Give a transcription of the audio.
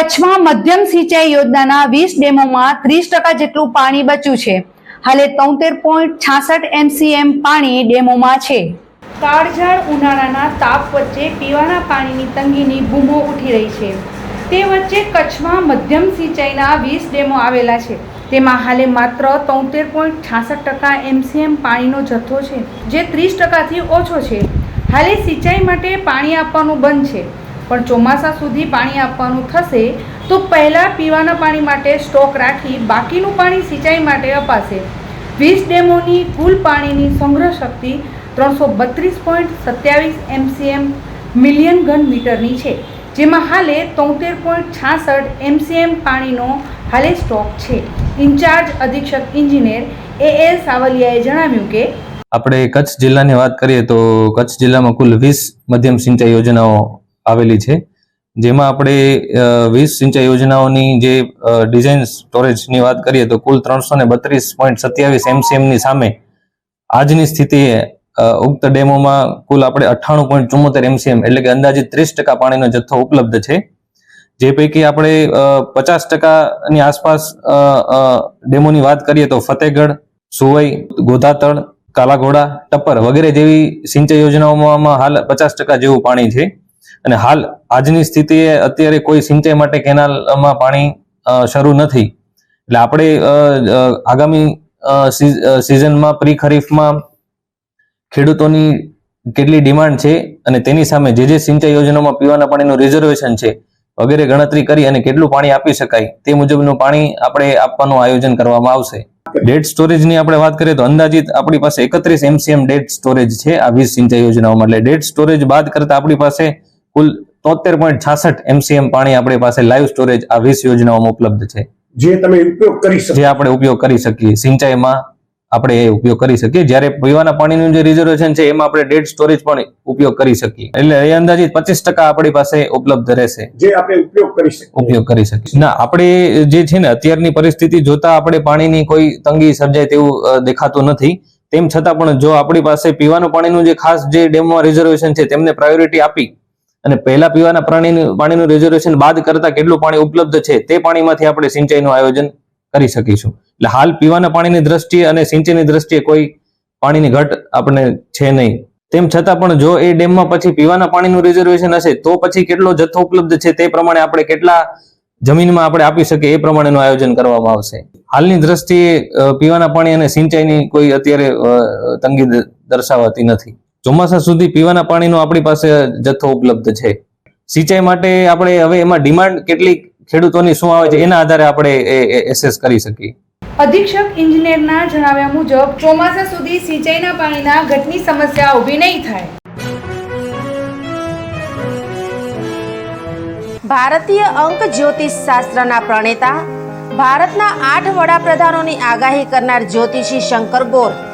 કચ્છમાં મધ્યમ સિંચાઈ યોજનાના વીસ ડેમોમાં ત્રીસ ટકા જેટલું પાણી બચ્યું છે. હાલે તોતેર પોઈન્ટ છાસઠ એમસીએમ પાણી ડેમોમાં છે. કાળઝાળ ઉનાળાના તાપ વચ્ચે પીવાના પાણીની તંગીની બૂમો ઉઠી રહી છે. તે વચ્ચે કચ્છમાં મધ્યમ સિંચાઈના વીસ ડેમો આવેલા છે. તેમાં હાલે માત્ર તોતેર પોઈન્ટ છાસઠ ટકા એમસીએમ પાણીનો જથ્થો છે, જે ત્રીસ ટકાથી ઓછો છે. હાલે સિંચાઈ માટે પાણી આપવાનું બંધ છે. પણ ચોમાસા સુધી પાણી આપવાનું થશે, તો પહેલાં પીવાના પાણી માટે સ્ટોક રાખી બાકીનું પાણી સિંચાઈ માટે અપાશે. વીસ ડેમોની કુલ પાણીની સંગ્રહ શક્તિ ત્રણસો બત્રીસ પોઈન્ટ સત્યાવીસ એમસીએમ મિલિયન ઘન મીટરની છે, જેમાં હાલે તોતેર પોઈન્ટ છાસઠ એમસીએમ પાણીનો હાલે સ્ટોક છે. ઇન્ચાર્જ અધિક્ષક ઇન્જિનિયર એ એલ સાવલિયાએ જણાવ્યું કે, આપણે કચ્છ જિલ્લાની વાત કરીએ તો કચ્છ જિલ્લામાં કુલ વીસ મધ્યમ સિંચાઈ યોજનાઓ આવેલી છે. જેમાં આપણે વીસ સિંચાઈ યોજનાઓની જે ડિઝાઇન સ્ટોરેજની વાત કરીએ તો કુલ ત્રણસો ને બત્રીસ પોઈન્ટ સત્યાવીસ એમસીએમની સામે આજની સ્થિતિએ ઉક્ત ડેમોમાં કુલ આપણે અઠ્ઠાણું પોઈન્ટ ચુમ્મોતેર એમસીએમ એટલે કે અંદાજે ત્રીસ ટકા પાણીનો જથ્થો ઉપલબ્ધ છે. જે પૈકી આપણે પચાસ ટકાની આસપાસ ડેમોની વાત કરીએ તો ફતેહગઢ સુવઈ, ગોધાતળ, કાલાઘોડા, ટપ્પર વગેરે જેવી સિંચાઈ યોજનાઓમાં હાલ પચાસ ટકા જેવું પાણી છે. અને હાલ આજની સ્થિતિએ અત્યારે કોઈ સિંચાઈ માટે કેનાલમાં પાણી શરૂ નથી. એટલે આપણે આગામી સિઝનમાં પ્રી ખરીફમાં ખેડૂતોની કેટલી ડિમાન્ડ છે અને તેની સામે જે જે સિંચાઈ યોજનામાં પીવાના પાણીનું રિઝર્વેશન છે, વગેરે ગણતરી કરી અને કેટલું પાણી આપી શકાય તે મુજબનું પાણી આપણે આપવાનું આયોજન કરવામાં આવશે. ડેટ સ્ટોરેજની આપણે વાત કરીએ તો અંદાજિત આપણી પાસે એકત્રીસ એમસીએમ ડેટ સ્ટોરેજ છે આ વીસ સિંચાઈ યોજનાઓમાં. એટલે ડેટ સ્ટોરેજ બાદ કરતા આપણી પાસે કુલ તોતેર પોઈન્ટ છાસઠ એમસીએમ પાણી આપણી પાસે લાઈવ સ્ટોરેજ આ વીસ યોજનાઓમાં ઉપલબ્ધ છે. જે તમે ઉપયોગ કરી જે આપણે ઉપયોગ કરી શકીએ. સિંચાઈમાં આપણે એ ઉપયોગ કરી શકીએ. જ્યારે પીવાના પાણીનું જે રિઝર્વેશન છે એમાં આપણે ડેડ સ્ટોરેજ પણ ઉપયોગ કરી શકીએ. એટલે એ અંદાજિત પચીસ ટકા આપણી પાસે ઉપલબ્ધ રહેશે. જે આપણે ઉપયોગ કરી શકીએ. ઉપયોગ કરી શકીએ. ના આપણે જે છે ને અત્યારની પરિસ્થિતિ જોતા આપણે પાણીની કોઈ તંગી સર્જાય તેવું દેખાતું નથી. તેમ છતાં પણ જો આપણી પાસે પીવાનું પાણીનું જે ખાસ જે ડેમમાં રિઝર્વેશન છે તેમને પ્રાયોરિટી આપી અને પહેલા પીવાના પાણીનું પાણીનું રિઝર્વેશન બાદ કરતા કેટલું પાણી ઉપલબ્ધ છે તે પાણીમાંથી આપણે સિંચાઈનું આયોજન કરી શકીશું. એટલે હાલ પીવાના પાણીની દ્રષ્ટિએ અને સિંચાઈની દ્રષ્ટિએ કોઈ પાણીની ઘટ આપણે છે નહીં. તેમ છતાં પણ જો એ ડેમમાં પછી પીવાના પાણીનું રિઝર્વેશન હશે, તો પછી કેટલો જથ્થો ઉપલબ્ધ છે તે પ્રમાણે આપણે કેટલા જમીનમાં આપણે આપી શકીએ એ પ્રમાણેનું આયોજન કરવામાં આવશે. હાલની દ્રષ્ટિએ પીવાના પાણી અને સિંચાઈની કોઈ અત્યારે તંગી દર્શાવાતી નથી. ચોમાસા સુધી પીવાના પાણીનો આપણી પાસે જથ્થો ઉપલબ્ધ છે. સિંચાઈ માટે આપણે હવે એમાં ડિમાન્ડ કેટલી ખેડૂતોની શું આવે છે એના આધારે આપણે એસેસ કરી શકીએ. અધિક્ષક ઇજનેરના જણાવ્યા મુજબ ચોમાસા સુધી સિંચાઈના પાણીના ઘટની સમસ્યા ઊભી નહીં થાય. ભારતીય અંક જ્યોતિષ શાસ્ત્રના પ્રણેતા ભારતના આઠ વડાપ્રધાનોની આગાહી કરનાર જ્યોતિષી શંકર ગોર